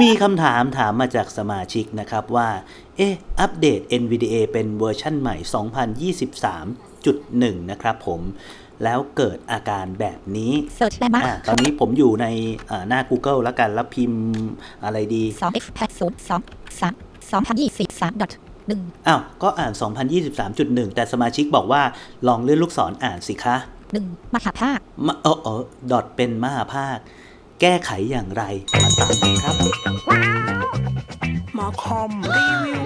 มีคำถามถามมาจากสมาชิกนะครับว่า เอ๊ะ อัปเดต NVDA เป็นเวอร์ชั่นใหม่ 2023.1 นะครับผม แล้วเกิดอาการแบบนี้ Search ได้มากอะตอนนี้ผมอยู่ในอ่าหน้า Google แล้วกัน แล้วพิมพ์อะไรดีสอง x แพดศูนย์สองสามสองพันยี่สิบสามดอทหนึ่งอ้าว ก็อ่าน 2023.1 แต่สมาชิกบอกว่าลองเลื่อนลูกศรอ่านสิคะหนึ่งมหาภาคมะเออเออดอทเป็นมหาภาค แก้ไขอย่างไร มาตามกันครับ หมอคอมรีวิว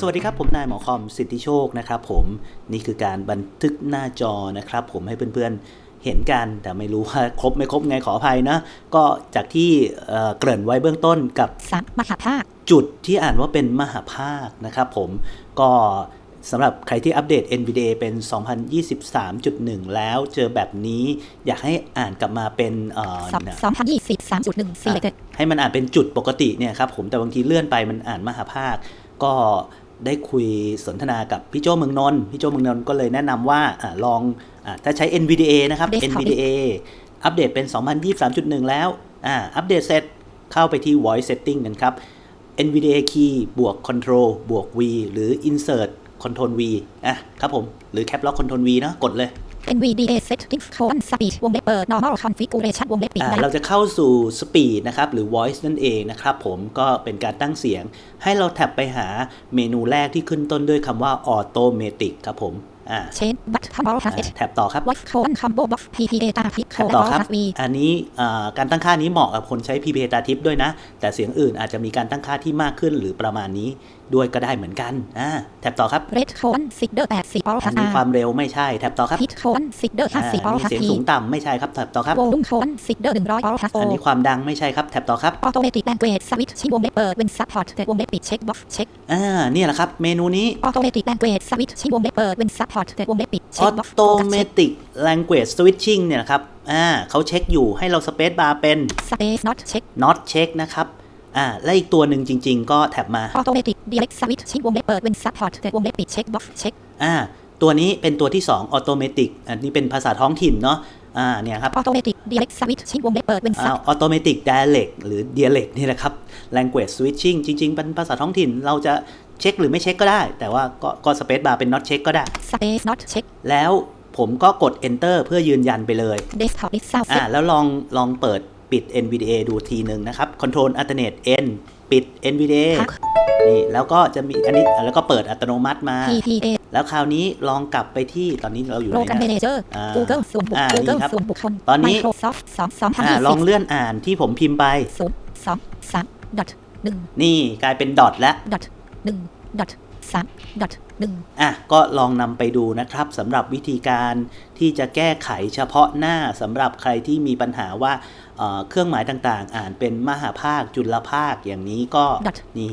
สวัสดีครับ ผมนายหมอคอมสิทธิโชคนะครับผมนี่คือการบันทึกหน้าจอนะครับ ผมให้เพื่อนๆเห็นกัน แต่ไม่รู้ว่าครบไม่ครบไงขออภัยนะ ก็จากที่เอ่อเกริ่นไว้เบื้องต้นกับสามมหาภาคจุดที่อ่านว่าเป็นมหาภาคนะครับผมก็ สำหรับใครที่อัปเดต NVDA เป็น 2023.1 แล้วเจอแบบนี้อยากให้อ่านกลับมาเป็นเอ่อสองสองพันยี่สิบสามจุดหนึ่ง selected ให้มันอ่านเป็นจุดปกติเนี่ยครับผมแต่บางทีเลื่อนไปมันอ่านมหาภาค ก็ได้คุยสนทนากับพี่โจเมืองนนท์พี่โจเมืองนนท์ก็เลยแนะนำว่าอาลองอาถ้าใช้ NVDA นะครับ Desktop NVDA อัปเดตเป็น 2023.1 แล้วอ่าอัปเดตเสร็จเข้าไปที่ voice setting กันครับ NVDA key บวก control บวก V หรือ insert control V อะครับผม หรือ cap lock control V เนอะกดเลย NVDA settings colon speed วงเล็บเปิด normal configuration วงเล็บปิดอ่านะเราจะเข้าสู่ Speed นะครับ หรือ Voice นั่นเองนะครับผมก็เป็นการตั้งเสียง ให้เราแท็บไปหาเมนูแรกที่ขึ้นต้นด้วยคำว่า Automatic ครับผม อ่า change button all อ่า has it แท็บต่อครับ voice colon combo box pp data pick แท็บ colon ต่อ all ครับ has v อันนี้อ่าการตั้งค่านี้เหมาะกับคนใช้ PPA ตาทิปด้วยนะ แต่เสียงอื่นอาจจะมีการตั้งค่าที่มากขึ้นหรือประมาณนี้ด้วยก็ได้เหมือนกันอ่าแท็บต่อครับ red colon sigder แปดสี่ all อั has นนี้ r ความเร็วไม่ใช่แท็บต่อครับ pitch colon sigder ห้าอ่าสี่ all นี่ has เสียง p สูงต่ำไม่ใช่ครับแท็บต่อครับ volume colon sigder หนึ่งร้อย all has อัน o นี้ความดังไม่ใช่ครับแท็บต่อครับ automatic language switch ชี้วงเล็บเปิด when support แต่วงเล็บปิด check box check อ่าเนี่ยแหละครับเมนูนี้ automatic language switch ชี้วงเล็บเปิด when support แต่วงเล็บปิด check box focus check Automatic Language Switching เนี่ยนะครับอ่าเขาเช็คอยู่ให้เราสเปซบาร์เป็น space not check not check นะครับอ่าและอีกตัวหนึ่งจริง ๆ ก็แท็บมา automatic direct switch ชี้วงเล็บเปิด when support แต่วงเล็บปิด check box check อ่าตัวนี้เป็นตัวที่ 2 Automatic อันนี้เป็นภาษาท้องถิ่นเนาะอ่าเนี่ยครับ automatic direct switch ชี้วงเล็บเปิด when อ่า support Automatic Dialect หรือ Dialect นี่แหละครับ Language Switching จริงๆ เป็นภาษาท้องถิ่นเราจะ เช็คหรือไม่เช็คก็ได้ แต่ว่าก็ก็สเปซบาร์เป็น not check ก็ได้ space not check แล้วผมก็กด enter เพื่อยืนยันไปเลย desktop is sound อ่าแล้วลองลองเปิดปิด NVDA ดูทีหนึ่งนะครับ control alternate n ปิด NVDA นี่แล้วก็จะมีอันนี้แล้วก็เปิดอัตโนมัติมา PPA แล้วคราวนี้ลองกลับไปที่ตอนนี้เราอยู่ไหน browser google ส่วนบุคคล Google ส่วนบุคคลตอนนี้ Microsoft 2 2ลองเลื่อนอ่านที่ผมพิมพ์ไป0 2 3 dot 1นี่กลายเป็นดอทแล้ว dot 1 dot 3 dot 1อะก็ลองนำไปดูนะครับสำหรับวิธีการที่จะแก้ไขเฉพาะหน้าสำหรับใครที่มีปัญหาว่าเครื่องหมายต่างๆ อ่านเป็นมหาภาคจุลภาคอย่างนี้ก็นี่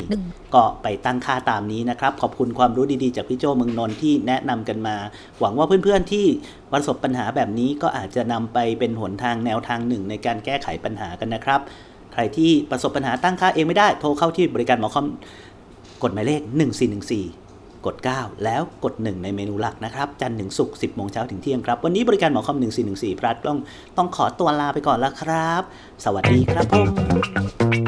ก็ไปตั้งค่าตามนี้นะครับ ขอบคุณความรู้ดีๆ จากพี่โจเมืองนนท์ที่แนะนำกันมา หวังว่าเพื่อนๆที่ประสบปัญหาแบบนี้ก็อาจจะนำไปเป็นหนทางแนวทางหนึ่งในการแก้ไขปัญหากันนะครับ ใครที่ประสบปัญหาตั้งค่าเองไม่ได้โทรเข้าที่บริการหมอคอม กดหมายเลข 1414 กด 9 แล้วกด 1 ในเมนูหลักนะครับ จันทร์ถึงศุกร์10โมงเช้าถึงเที่ยงครับ วันนี้บริการหมอคอม 1414 พลัดต้องต้องขอตัวลาไปก่อนแล้วครับ สวัสดีครับผม